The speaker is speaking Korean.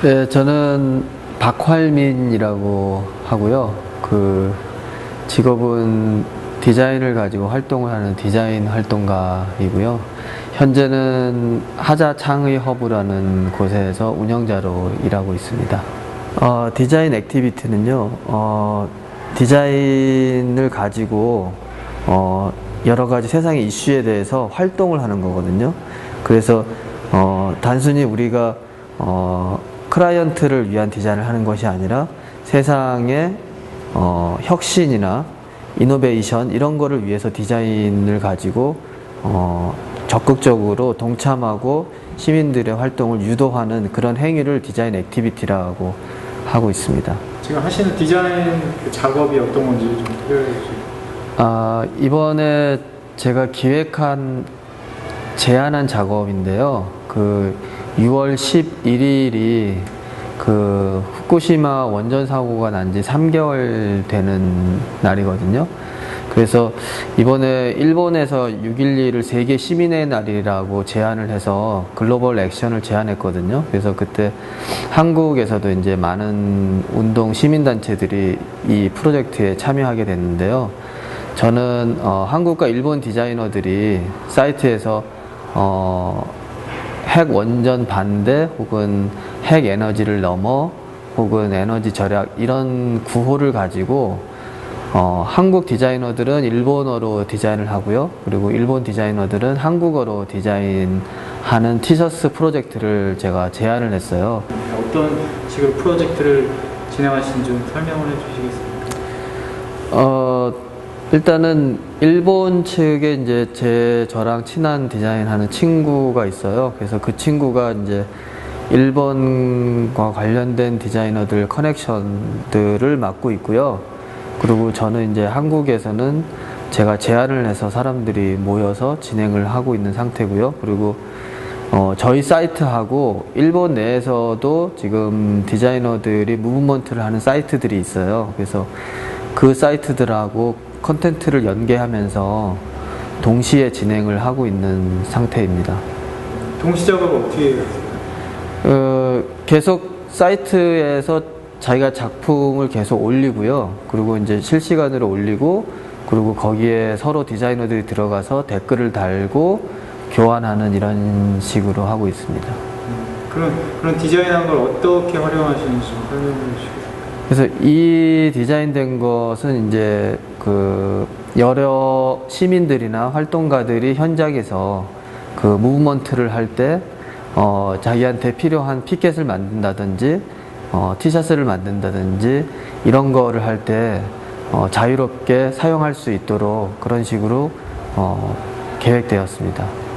네, 저는 박활민이라고 하고요. 그 직업은 디자인을 가지고 활동을 하는 디자인 활동가이고요. 현재는 하자 창의 허브라는 곳에서 운영자로 일하고 있습니다. 어, 디자인 액티비티는요, 어, 디자인을 가지고 어, 여러 가지 세상의 이슈에 대해서 활동을 하는 거거든요. 그래서 어, 단순히 우리가 어, 클라이언트를 위한 디자인을 하는 것이 아니라 세상의 어, 혁신이나 이노베이션 이런 거를 위해서 디자인을 가지고 어, 적극적으로 동참하고 시민들의 활동을 유도하는 그런 행위를 디자인 액티비티라고 하고 있습니다. 지금 하시는 디자인 그 작업이 어떤 건지 좀 소개해 주시죠. 아, 이번에 제가 기획한 제안한 작업인데요. 그 6월 11일이 그 후쿠시마 원전 사고가 난 지 3개월 되는 날이거든요. 그래서 이번에 일본에서 6.12를 세계 시민의 날이라고 제안을 해서 글로벌 액션을 제안했거든요. 그래서 그때 한국에서도 이제 많은 운동 시민단체들이 이 프로젝트에 참여하게 됐는데요. 저는 어, 한국과 일본 디자이너들이 사이트에서 어, 핵 원전 반대 혹은 핵 에너지를 넘어 혹은 에너지 절약 이런 구호를 가지고 어, 한국 디자이너들은 일본어로 디자인을 하고요. 그리고 일본 디자이너들은 한국어로 디자인하는 티셔츠 프로젝트를 제가 제안을 했어요. 어떤 식으로 프로젝트를 진행하시는지 좀 설명을 해주시겠습니까? 어, 일단은 일본 측에 이제 제 저랑 친한 디자인하는 친구가 있어요. 그래서 그 친구가 이제 일본과 관련된 디자이너들 커넥션들을 맡고 있고요. 그리고 저는 이제 한국에서는 제가 제안을 해서 사람들이 모여서 진행을 하고 있는 상태고요. 그리고 어, 저희 사이트하고 일본 내에서도 지금 디자이너들이 무브먼트를 하는 사이트들이 있어요. 그래서 그 사이트들하고 컨텐츠를 연계하면서 동시에 진행을 하고 있는 상태입니다. 동시 작업을 어떻게? 어, 계속 사이트에서 자기가 작품을 계속 올리고요. 그리고 이제 실시간으로 올리고, 그리고 거기에 서로 디자이너들이 들어가서 댓글을 달고 교환하는 이런 식으로 하고 있습니다. 그런 그런 디자인한 걸 어떻게 활용하시는지 좀 설명해 주시겠어요? 그래서 이 디자인된 것은 이제 그 여러 시민들이나 활동가들이 현장에서 그 무브먼트를 할때 어, 자기한테 필요한 피켓을 만든다든지 어, 티셔츠를 만든다든지 이런 거를 할때 어, 자유롭게 사용할 수 있도록 그런 식으로 어, 계획되었습니다.